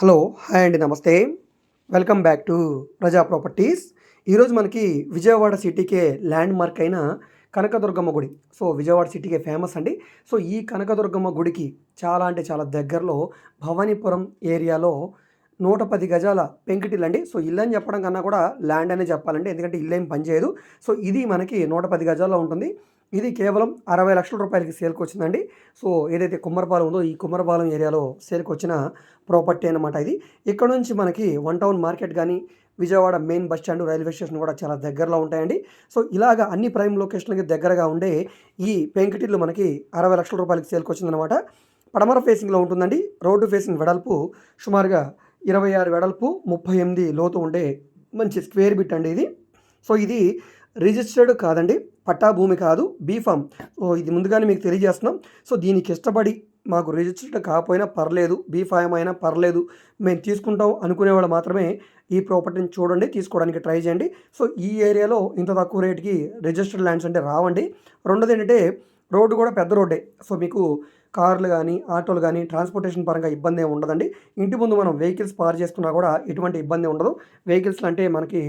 Hello hi అండి నమస్తే. Welcome back to Praja properties. ఈరోజు మనకి విజయవాడ సిటీకే ల్యాండ్ మార్క్ అయిన కనకదుర్గమ్మ గుడి. సో విజయవాడ సిటీకే ఫేమస్ అండి. సో ఈ కనకదుర్గమ్మ గుడికి చాలా అంటే చాలా దగ్గరలో భవానీపురం ఏరియాలో నూట పది గజాల పెంకిటిల్ అండి. సో ఇల్లు అని చెప్పడం కన్నా కూడా ల్యాండ్ అనే చెప్పాలండి. ఎందుకంటే ఇల్లు ఏం పనిచేయదు సో ఇది మనకి నూట పది గజాల్లో ఉంటుంది. ఇది కేవలం అరవై లక్షల రూపాయలకి సేల్కి వచ్చిందండి సో ఏదైతే కుమ్మరపాలెం ఉందో ఈ కుమ్మరపాలెం ఏరియాలో సేల్కి వచ్చిన ప్రాపర్టీ అనమాట ఇది. ఇక్కడ నుంచి మనకి వన్ టౌన్ మార్కెట్ కానీ Vijayawada main bus stand railway station కూడా చాలా దగ్గరలో ఉంటాయండి. సో ఇలాగ అన్ని ప్రైమ్ లొకేషన్లకి దగ్గరగా ఉండే ఈ పెంకిటిల్లు మనకి అరవై లక్షల రూపాయలకి సేల్కి వచ్చిందనమాట పడమర ఫేసింగ్లో ఉంటుందండి. రోడ్డు ఫేసింగ్ వెడల్పు సుమారుగా ఇరవై ఆరు వెడల్పు ముప్పై ఎనిమిది లోతు ఉండే మంచి స్క్వేర్ బిట్ అండి ఇది. సో ఇది రిజిస్టర్డ్ కాదండి. పట్టా భూమి కాదు బీఫామ్ సో ఇది ముందుగానే మీకు తెలియజేస్తున్నాం. సో దీనికి ఇష్టపడి మాకు రిజిస్టర్డ్ కాకపోయినా పర్లేదు బీఫామ్ అయినా పర్లేదు మేము తీసుకుంటాం అనుకునే వాళ్ళు మాత్రమే ఈ ప్రాపర్టీని చూడండి తీసుకోవడానికి ట్రై చేయండి. సో ఈ ఏరియాలో ఇంత తక్కువ రేటుకి రిజిస్టర్డ్ ల్యాండ్స్ అంటే రావండి. రెండోది ఏంటంటే రోడ్డు కూడా పెద్ద రోడ్డే. సో మీకు కార్లు కానీ ఆటోలు కానీ ట్రాన్స్పోర్టేషన్ పరంగా ఇబ్బంది ఏమి ఉండదండి. ఇంటి ముందు మనం వెహికల్స్ పార్ చేసుకున్నా కూడా ఎటువంటి ఇబ్బంది ఉండదు. వెహికల్స్ అంటే మనకి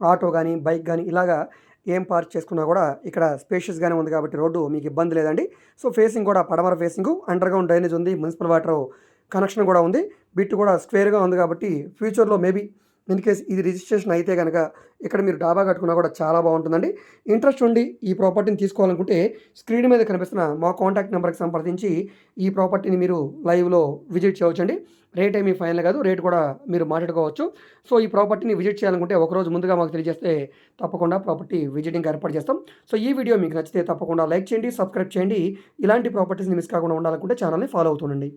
ఆటో కానీ బైక్ కానీ ఇలాగా ఏం పార్క్ చేసుకున్నా కూడా ఇక్కడ స్పేషియస్గానే ఉంది కాబట్టి రోడ్డు మీకు ఇబ్బంది లేదండి. సో ఫేసింగ్ కూడా పడమర ఫేసింగ్ అండర్ గ్రౌండ్ డ్రైనేజ్ ఉంది మున్సిపల్ వాటర్ కనెక్షన్ కూడా ఉంది. బిట్ కూడా స్క్వేర్గా ఉంది కాబట్టి ఫ్యూచర్లో మేబీ ఇన్ కేస్ ఇది రిజిస్ట్రేషన్ అయితే కనుక ఇక్కడ మీరు డాబా కట్టుకున్నా కూడా చాలా బాగుంటుందండి. ఇంట్రెస్ట్ ఉండి ఈ ప్రాపర్టీని తీసుకోవాలనుకుంటే స్క్రీన్ మీద కనిపిస్తున్న మా కాంటాక్ట్ నెంబర్కి సంప్రదించి ఈ ప్రాపర్టీని మీరు లైవ్లో విజిట్ చేయవచ్చండి. రేట్ ఏమీ ఫైనల్ కాదు. రేట్ కూడా మీరు మాట్లాడుకోవచ్చు. సో ఈ ప్రాపర్టీని విజిట్ చేయాలనుకుంటే ఒకరోజు ముందుగా మాకు తెలియజేస్తే తప్పకుండా ప్రాపర్టీ విజిటింగ్ ఏర్పాటు చేస్తాం. సో ఈ వీడియో మీకు నచ్చితే తప్పకుండా లైక్ చేయండి సబ్స్క్రైబ్ చేయండి. ఇలాంటి ప్రాపర్టీస్ని మిస్ కాకుండా ఉండాలనుకుంటే ఛానల్ని ఫాలో అవుతుండండి.